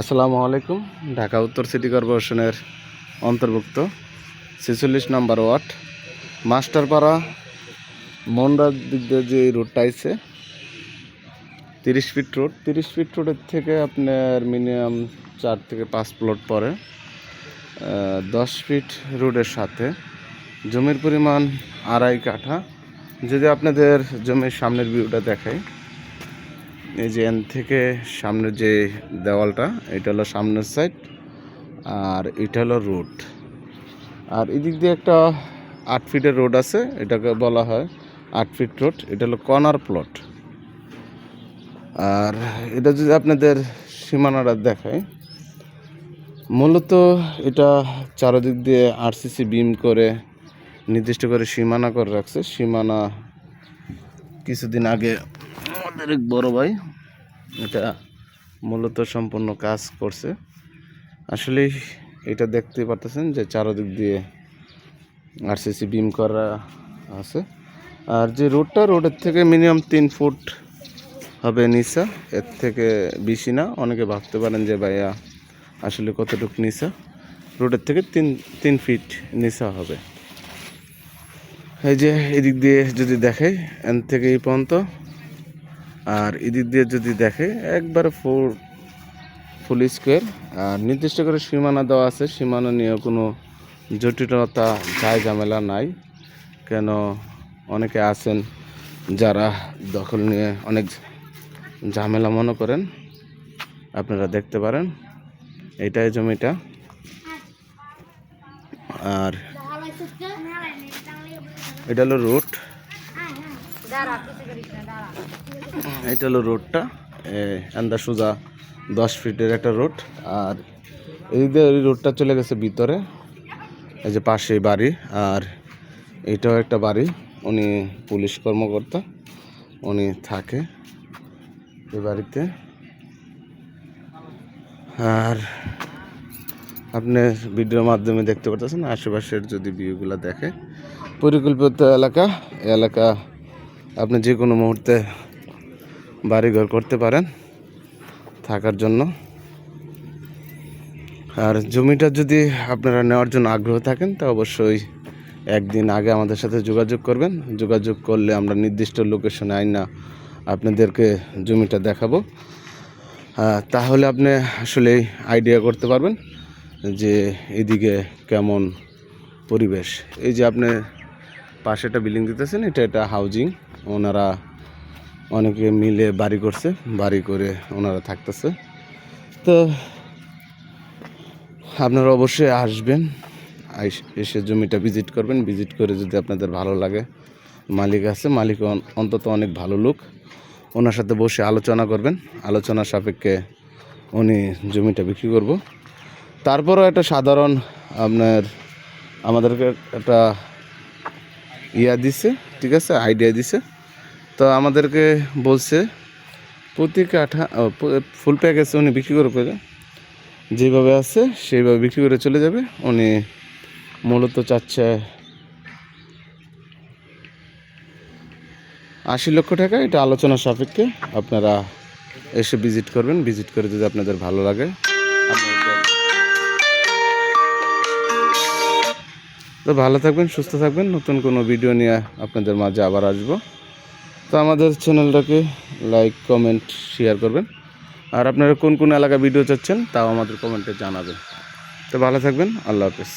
আসসালামু আলাইকুম, ঢাকা উত্তর সিটি কর্পোরেশনের অন্তর্ভুক্ত, ছেচল্লিশ নাম্বার ওয়ার্ড, মাস্টারপাড়া মন্ডার দিক দিয়ে যে রোডটা আছে তিরিশ ফিট রোড তিরিশ ফিট রোডের থেকে আপনার মিনিমাম চার থেকে পাঁচ প্লট পরে দশ ফিট রোডের সাথে। জমির পরিমাণ আড়াই কাঠা। যদি আপনাদের জমির সামনের ভিউটা দেখাই এই যে এন থেকে সামনের যে দেওয়ালটা, এটা হলো সামনের সাইড আর এটা হলো রোড আর এদিক দিয়ে একটা আট ফিটের রোড আছে, এটাকে বলা হয় আট ফিট রোড এটা হলো কর্নার প্লট আর এটা যদি আপনাদের সীমানাটা দেখায় মূলত এটা চারদিক দিয়ে আরসিসি বিম করে নির্দিষ্ট করে সীমানা করে রাখছে। সীমানা কিছুদিন আগে আমাদের এক বড় ভাই, এটা মূলত সম্পূর্ণ কাজ করছে। আসলে এটা দেখতে পারতেছেন যে চারদিক দিয়ে আরসিসি বিম করা আছে। আর যে রোডটা, রোডের থেকে মিনিমাম তিন ফুট হবে নিচা, এর থেকে বেশি না। অনেকে ভাবতে পারেন যে ভাইয়া আসলে কতটুকু নিচা? রোডের থেকে তিন তিন ফিট নিচা হবে। এই যে এদিক দিয়ে যদি দেখে এন থেকে এই পর্যন্ত আর এদিক দিয়ে যদি দেখে একবারে ফুল ফুল স্কোয়ার আর নির্দিষ্ট করে সীমানা দেওয়া আছে সীমানা নিয়ে কোনো জটিলতা যায় ঝামেলা নাই। কেন অনেকে আছেন যারা দখল নিয়ে অনেক ঝামেলা মনে করেন আপনারা দেখতে পারেন। এটাই জমিটা। আর এটা হলো রোড এটা হলো রোডটা। আন্দা সোজা দশ ফিটের একটা রোড। আর এই দিয়ে ওই রোডটা চলে গেছে ভিতরে, এই যে পাশে বাড়ি। আর এটাও একটা বাড়ি। উনি পুলিশ কর্মকর্তা, উনি থাকে এই বাড়িতে। আর আপনি ভিডিওর মাধ্যমে দেখতে পারতেছেন, আশেপাশের যদি ভিউগুলো দেখে। পরিকল্পিত এলাকা এলাকা আপনি যে কোনো মুহূর্তে বাড়িঘর করতে পারেন থাকার জন্য। আর জমিটা যদি আপনারা নেওয়ার জন্য আগ্রহ থাকেন, তা অবশ্যই একদিন আগে আমাদের সাথে যোগাযোগ করবেন। যোগাযোগ করলে আমরা নির্দিষ্ট লোকেশনে আইনা আপনাদেরকে জমিটা দেখাবো। তাহলে আপনি আসলে আইডিয়া করতে পারবেন যে এদিকে কেমন পরিবেশ। এই যে আপনি পাশে একটা বিল্ডিং দিতেছেন, এটা একটা হাউজিং ওনারা অনেকে মিলে বাড়ি করছে, বাড়ি করে ওনারা থাকতেছে। তো আপনারা অবশ্যই আসবেন এসে জমিটা ভিজিট করবেন। ভিজিট করে যদি আপনাদের ভালো লাগে, মালিক আছে, মালিক অন্তত অনেক ভালো লোক। ওনার সাথে বসে আলোচনা করবেন, আলোচনা সাপেক্ষে উনি জমিটা বিক্রি করব। তারপরও একটা সাধারণ আপনার আমাদেরকে একটা ইয়া দিছে, ঠিক আছে আইডিয়া দিছে। তো আমাদেরকে বলছে, প্রতি কাঠা ফুল প্যাকেজ উনি বিক্রি করে করে যেভাবে আছে, সেইভাবে বিক্রি করে চলে যাবে। উনি মূলত চাচ্ছে আশি লক্ষ টাকা। এটা আলোচনা সাপেক্ষে আপনারা এসে ভিজিট করবেন। ভিজিট করে যদি আপনাদের ভালো লাগে তো ভালো থাকবেন, সুস্থ থাকবেন। নতুন কোনো ভিডিও নিয়ে আপনাদের মাঝে আবার আসব। তো আমাদের চ্যানেলটাকে লাইক কমেন্ট শেয়ার করবেন। আর আপনারা কোন কোন এলাকা ভিডিও চাচ্ছেন, তাও আমাদের কমেন্টে জানাবেন। তো ভালো থাকবেন, আল্লাহ হাফেজ।